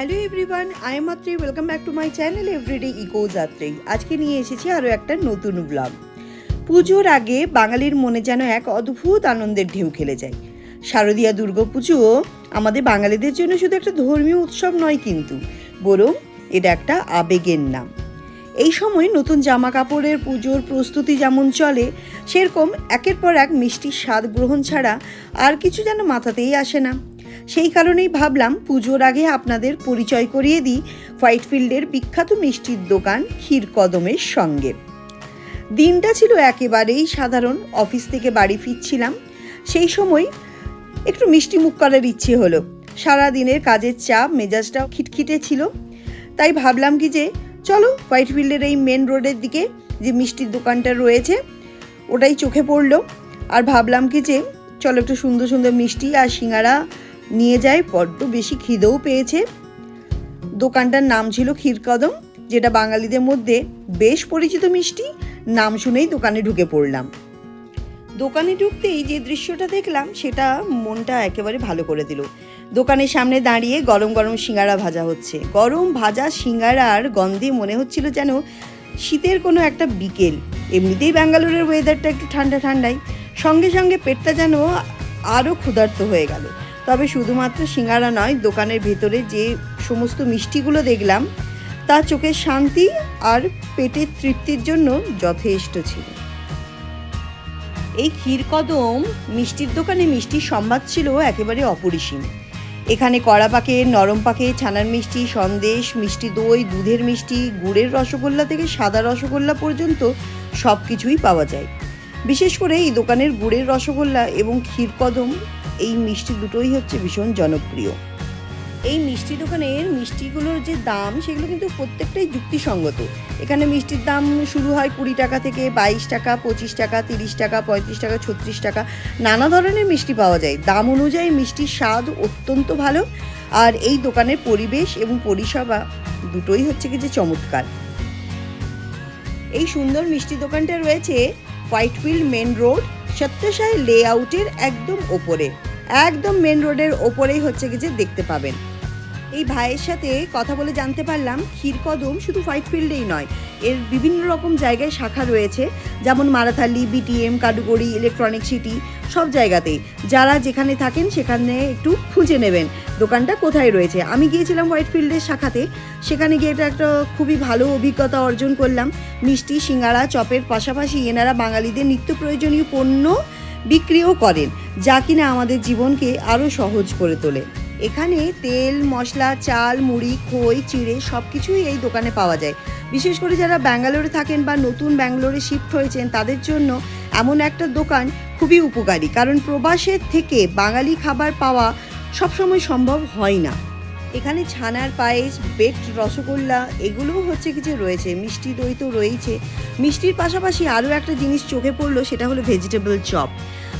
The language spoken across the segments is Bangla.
Hello everyone I am Matri welcome back to my channel everyday eco Yatri আজকে নিয়ে এসেছি আরও একটা নতুন ব্লগ পুজোর আগে বাঙালির মনে যেন এক অদ্ভুত আনন্দের ঢেউ খেলে যায়। শারদীয়া দুর্গাপুজো আমাদের বাঙালিদের জন্য শুধু একটা ধর্মীয় উৎসব নয় কিন্তু, বরং এটা একটা আবেগের নাম। এই সময় নতুন জামা কাপড়ের পুজোর প্রস্তুতি যেমন চলে, সেরকম একের পর এক মিষ্টির স্বাদ গ্রহণ ছাড়া আর কিছু যেন মাথাতেই আসে না। সেই কারণেই ভাবলাম পুজোর আগে আপনাদের পরিচয় করিয়ে দিই হোয়াইটফিল্ডের বিখ্যাত মিষ্টির দোকান ক্ষীর কদমের সঙ্গে। দিনটা ছিল একেবারেই সাধারণ, অফিস থেকে বাড়ি ফিরছিলাম। সেই সময় একটু মিষ্টি মুখ করার ইচ্ছে হলো। সারা দিনের কাজের চাপ, মেজাজটাও খিটখিটে ছিল। তাই ভাবলাম কি যে, চলো হোয়াইটফিল্ডের এই মেন রোডের দিকে যে মিষ্টির দোকানটা রয়েছে, ওটাই চোখে পড়ল। আর ভাবলাম কি যে, চলো একটু সুন্দর সুন্দর মিষ্টি আর সিঙ্গারা নিয়ে যায়, বড্ড বেশি খিদেও পেয়েছে। দোকানটার নাম ছিল ক্ষীরকদম, যেটা বাঙালিদের মধ্যে বেশ পরিচিত মিষ্টি। নাম শুনেই দোকানে ঢুকে পড়লাম। দোকানে ঢুকতেই যে দৃশ্যটা দেখলাম, সেটা মনটা একেবারে ভালো করে দিল। দোকানের সামনে দাঁড়িয়ে গরম গরম সিঙ্গারা ভাজা হচ্ছে। গরম ভাজা সিঙ্গারার গন্ধে মনে হচ্ছিল যেন শীতের কোনো একটা বিকেল। এমনিতেই ব্যাঙ্গালোরের ওয়েদারটা একটু ঠান্ডা ঠান্ডাই। সঙ্গে সঙ্গে পেটটা যেন আরও ক্ষুধার্ত হয়ে গেল। তবে শুধুমাত্র সিঙ্গারা নয়, দোকানের ভেতরে যে সমস্ত মিষ্টিগুলো দেখলাম, তা চোখের শান্তি আর পেটের তৃপ্তির জন্য যথেষ্ট ছিল। এই ক্ষীরকদম মিষ্টির দোকানে মিষ্টির সম্বাদ ছিল একেবারে অপরিসীম। এখানে কড়া পাকে, নরম পাকে, ছানার মিষ্টি, সন্দেশ, মিষ্টি দই, দুধের মিষ্টি, গুড়ের রসগোল্লা থেকে সাদা রসগোল্লা পর্যন্ত সব কিছুই পাওয়া যায়। বিশেষ করে এই দোকানের গুড়ের রসগোল্লা এবং ক্ষীরকদম এই মিষ্টি দুটোই হচ্ছে ভীষণ জনপ্রিয়। এই মিষ্টি দোকানের মিষ্টিগুলোর যে দাম, সেগুলো কিন্তু প্রত্যেকটাই যুক্তিসঙ্গত। এখানে মিষ্টির দাম শুরু হয় কুড়ি টাকা থেকে বাইশ টাকা, পঁচিশ টাকা, তিরিশ টাকা, পঁয়ত্রিশ টাকা, ছত্রিশ টাকা, নানা ধরনের মিষ্টি পাওয়া যায়। দাম অনুযায়ী মিষ্টির স্বাদ অত্যন্ত ভালো। আর এই দোকানের পরিবেশ এবং পরিষেবা দুটোই হচ্ছে কি যে চমৎকার। এই সুন্দর মিষ্টি দোকানটা রয়েছে হোয়াইটফিল্ড মেন রোড, সত্যসাই লেআউটের একদম ওপরে। একদম মেন রোডের ওপরেই হচ্ছে কি যে দেখতে পাবেন। এই ভাইয়ের সাথে কথা বলে জানতে পারলাম ক্ষীরকদম শুধু হোয়াইটফিল্ডেই নয়, এর বিভিন্ন রকম জায়গায় শাখা রয়েছে, যেমন Marathahalli BTM Kadugodi Electronic City সব জায়গাতেই। যারা যেখানে থাকেন সেখানে একটু খুঁজে নেবেন, দোকানটা কোথায় রয়েছে। আমি গিয়েছিলাম হোয়াইটফিল্ডের শাখাতে, সেখানে গিয়ে এটা একটা খুবই ভালো অভিজ্ঞতা অর্জন করলাম। মিষ্টি, সিঙ্গারা, চপের পাশাপাশি এনারা বাঙালিদের নিত্য প্রয়োজনীয় পণ্য বিক্রিও করেন, যা কিনা আমাদের জীবনকে আরও সহজ করে তোলে। এখানে তেল, মশলা, চাল, মুড়ি, খই, চিড়ে সব কিছুই এই দোকানে পাওয়া যায়। বিশেষ করে যারা ব্যাঙ্গালোরে থাকেন বা নতুন ব্যাঙ্গালোরে শিফট হয়েছেন, তাদের জন্য এমন একটা দোকান খুবই উপকারী, কারণ প্রবাসের থেকে বাঙালি খাবার পাওয়া সবসময় সম্ভব হয় না। এখানে ছানার পায়েস বেট রসগোল্লা, এগুলোও হচ্ছে কিছু রয়েছে, মিষ্টি দই তো রয়েছে মিষ্টির পাশাপাশি আরও একটা জিনিস চোখে পড়ল, সেটা হলো ভেজিটেবল চপ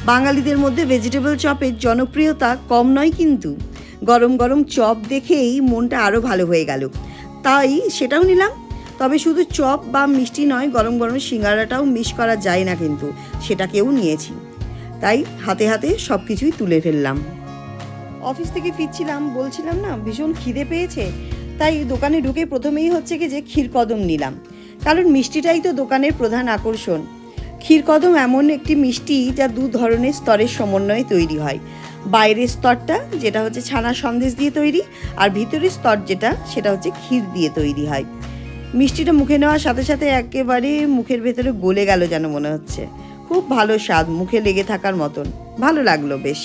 বাঙালিদের মধ্যে ভেজিটেবল চপের জনপ্রিয়তা কম নয় কিন্তু। গরম গরম চপ দেখেই মনটা আরও ভালো হয়ে গেল। তাই সেটাও নিলাম। তবে শুধু চপ বা মিষ্টি নয়, গরম গরম সিঙ্গারাটাও মিস করা যায় না কিন্তু, সেটাকেও নিয়েছি। তাই হাতে হাতে সব কিছুই তুলে ফেললাম। অফিস থেকে ফিরছিলাম, বলছিলাম না, ভীষণ খিদে পেয়েছে। তাই দোকানে ঢুকে প্রথমেই হচ্ছে কি যে ক্ষীরকদম নিলাম। কারণ মিষ্টিটাই তো দোকানের প্রধান আকর্ষণ। ক্ষীরকদম এমন একটি মিষ্টি যা দু ধরনের স্তরের সমন্বয়ে তৈরি হয়। বাইরের স্তরটা যেটা হচ্ছে ছানা সন্দেশ দিয়ে তৈরি আর ভিতরের স্তর যেটা, সেটা হচ্ছে ক্ষীর দিয়ে তৈরি হয়। মিষ্টিটা মুখে নেওয়ার সাথে সাথে একেবারে মুখের ভেতরে গলে গেল যেন মনে হচ্ছে। খুব ভালো স্বাদ মুখে লেগে থাকার মতন। ভালো লাগল বেশ।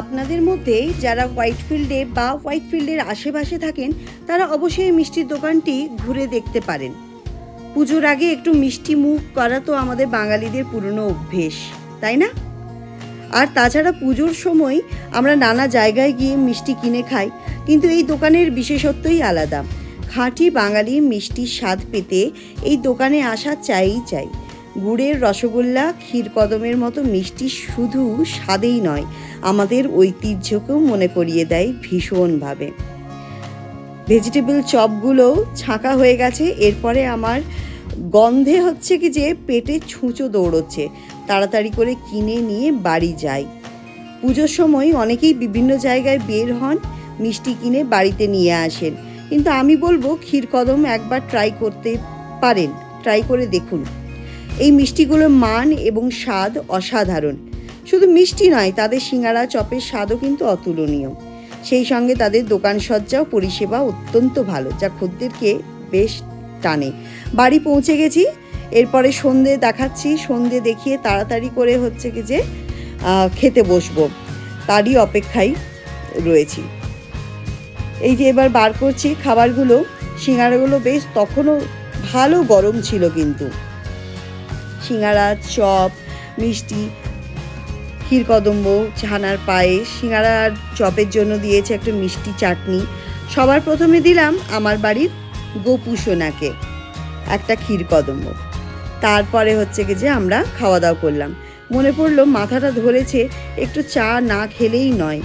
আপনাদের মধ্যে যারা হোয়াইটফিল্ডে বা হোয়াইটফিল্ডের আশেপাশে থাকেন, তারা অবশ্যই মিষ্টির দোকানটি ঘুরে দেখতে পারেন। পুজোর আগে একটু মিষ্টি মুখ করা তো আমাদের বাঙালিদের পুরনো অভ্যেস, তাই না? আর তাছাড়া পুজোর সময় আমরা নানা জায়গায় গিয়ে মিষ্টি কিনে খাই, কিন্তু এই দোকানের বিশেষত্বই আলাদা। খাঁটি বাঙালি মিষ্টির স্বাদ পেতে এই দোকানে আসা চাইই চাই। গুড়ের রসগোল্লা ক্ষীরকদমের মতো মিষ্টি শুধু স্বাদেই নয়, আমাদের ঐতিহ্যকেও মনে করিয়ে দেয় ভীষণভাবে। ভেজিটেবল চপগুলো ছাঁকা হয়ে গেছে, এরপরে আমার গন্ধে হচ্ছে কি যে পেটে ছুঁচো দৌড়চ্ছে, তাড়াতাড়ি করে কিনে নিয়ে বাড়ি যাই। পুজোর সময় অনেকেই বিভিন্ন জায়গায় বের হন, মিষ্টি কিনে বাড়িতে নিয়ে আসেন। কিন্তু আমি বলব ক্ষীরকদম একবার ট্রাই করতে পারেন। ট্রাই করে দেখুন। এই মিষ্টিগুলোর মান এবং স্বাদ অসাধারণ। শুধু মিষ্টি নয়, তাদের সিঙ্গারা চপের স্বাদও কিন্তু অতুলনীয়। সেই সঙ্গে তাদের দোকান সজ্জা ও পরিষেবা অত্যন্ত ভালো, যা খদ্দেরকে বেশ টানে। বাড়ি পৌঁছে গেছি। এরপরে সন্ধে দেখাচ্ছি। সন্ধে দেখিয়ে তাড়াতাড়ি করে হচ্ছে কি যে খেতে বসবো। তারই অপেক্ষায় রয়েছি। এই যে এবার বার করছি খাবারগুলো, সিঙ্গারাগুলো বেশ তখনও ভালো গরম ছিল কিন্তু। সিঙ্গারা, চপ, মিষ্টি ক্ষীরকদম্ব ছানার পায়েস, সিঙ্গারা আর চপের জন্য দিয়েছে একটা মিষ্টি চাটনি। সবার প্রথমে দিলাম আমার বাড়ির গোপু সোনাকে একটা ক্ষীরকদম্ব তারপরে হচ্ছে কি যে আমরা খাওয়া দাওয়া করলাম। মনে পড়ল মাথাটা ধরেছে, একটু চা না খেলেই নয়।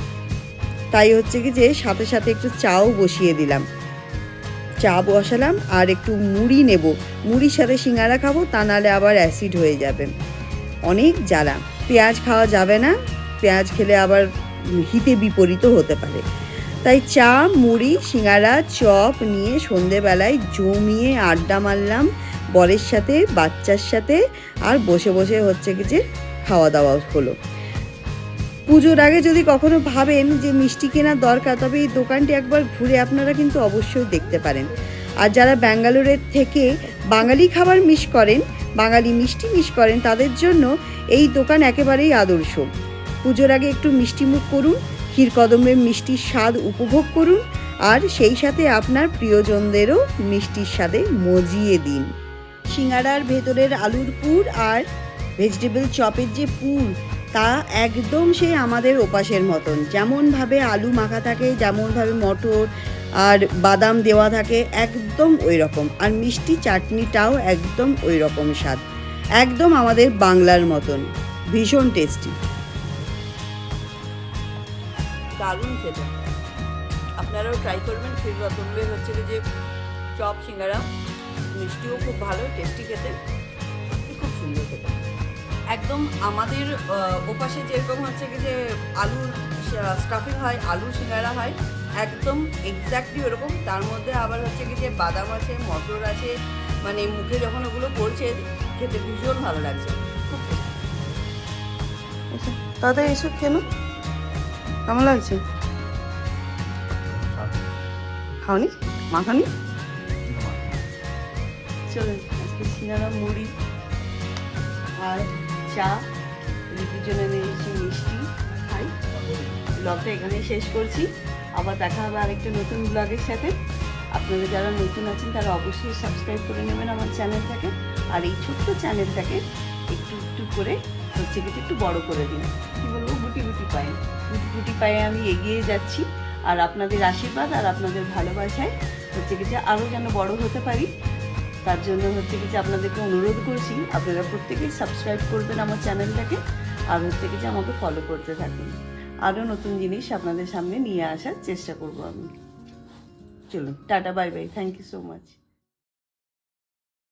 তাই হচ্ছে কি যে সাথে সাথে একটু চাও বসিয়ে দিলাম। চা বসালাম আর একটু মুড়ি নেব। মুড়ির সাথে সিঙ্গারা খাব, তা নাহলে আবার অ্যাসিড হয়ে যাবে। অনেক জ্বালা। পেঁয়াজ খাওয়া যাবে না। পেঁয়াজ খেলে আবার হিতে বিপরীত হতে পারে। তাই চা, মুড়ি, সিঙ্গারা, চপ নিয়ে সন্ধেবেলায় জমিয়ে আড্ডা মারলাম বরের সাথে, বাচ্চার সাথে, আর বসে বসে হচ্ছে কি যে খাওয়া দাওয়া হলো। পুজোর আগে যদি কখনো ভাবেন যে মিষ্টি কেনার দরকার, তবে এই দোকানটি একবার ঘুরে আপনারা কিন্তু অবশ্যই দেখতে পারেন। আর যারা ব্যাঙ্গালোরের থেকে বাঙালি খাবার মিস করেন, বাঙালি মিষ্টি মিস করেন, তাদের জন্য এই দোকান একেবারেই আদর্শ। পুজোর আগে একটু মিষ্টি মুখ করুন ক্ষীরকদমের মিষ্টির স্বাদ উপভোগ করুন, আর সেই সাথে আপনার প্রিয়জনদেরও মিষ্টির স্বাদে মজিয়ে দিন। সিঙ্গারার ভেতরের আলুর পুর আর ভেজিটেবল চপের যে পুর তা একদম সেই আমাদের ওপাশের মতন। যেমনভাবে আলু মাখা থাকে, যেমনভাবে মটর আর বাদাম দেওয়া থাকে, একদম ওই রকম আর মিষ্টি চাটনিটাও একদম ওই রকম স্বাদ। একদম আমাদের বাংলার মতন। ভীষণ টেস্টি। দারুণ খেতে। আপনারাও ট্রাই করবেন। ফির রতনবে হচ্ছে যে চপ, সিঙ্গারা, মিষ্টিও খুব ভালো, টেস্টি খেতে। খুব সুন্দর খেতে। একদম আমাদের ওপাশে যেরকম হচ্ছে কি যে আলুর স্টাফিং হয় আলু সিঙ্গারা হয় একদম এক্স্যাক্টলি ওরকম। তার মধ্যে আবার হচ্ছে কি যে বাদাম আছে মটর আছে মানে মুখে যখন ওগুলো পড়ছে খেতে ভীষণ ভালো লাগছে। খুব দাদা এসব কেন? কেমন লাগছে? খাওনি? মাখানি? চলুন আজকে সিঙ্গারা মুড়ি আর চা রুটির জন্য নিয়েছি মিষ্টি খাই। ব্লগটা এখানেই শেষ করছি। আবার দেখা হবে আরেকটা নতুন ব্লগের সাথে। আপনারা যারা নতুন আছেন, তারা অবশ্যই সাবস্ক্রাইব করে নেবেন আমার চ্যানেলটাকে আর এই ছোট্ট চ্যানেলটাকে একটু একটু করে, হচ্ছে কিছু একটু বড় করে দিন। কী বলব? গুটি গুটি পায়ে। গুটি গুটি পায়ে আমি এগিয়ে যাচ্ছি। আর আপনাদের আশীর্বাদ আর আপনাদের ভালোবাসায় হচ্ছে কি যে আরও যেন বড় হতে পারি। তার জন্য হচ্ছে কি যে আপনাদেরকে অনুরোধ করছি, আপনারা প্রত্যেকেই সাবস্ক্রাইব করবেন আমার চ্যানেলটাকে আর হচ্ছে কি যে আমাকে ফলো করতে থাকেন। আরও নতুন জিনিস আপনাদের সামনে নিয়ে আসার চেষ্টা করব আমি। চলুন, tata bye bye thank you so much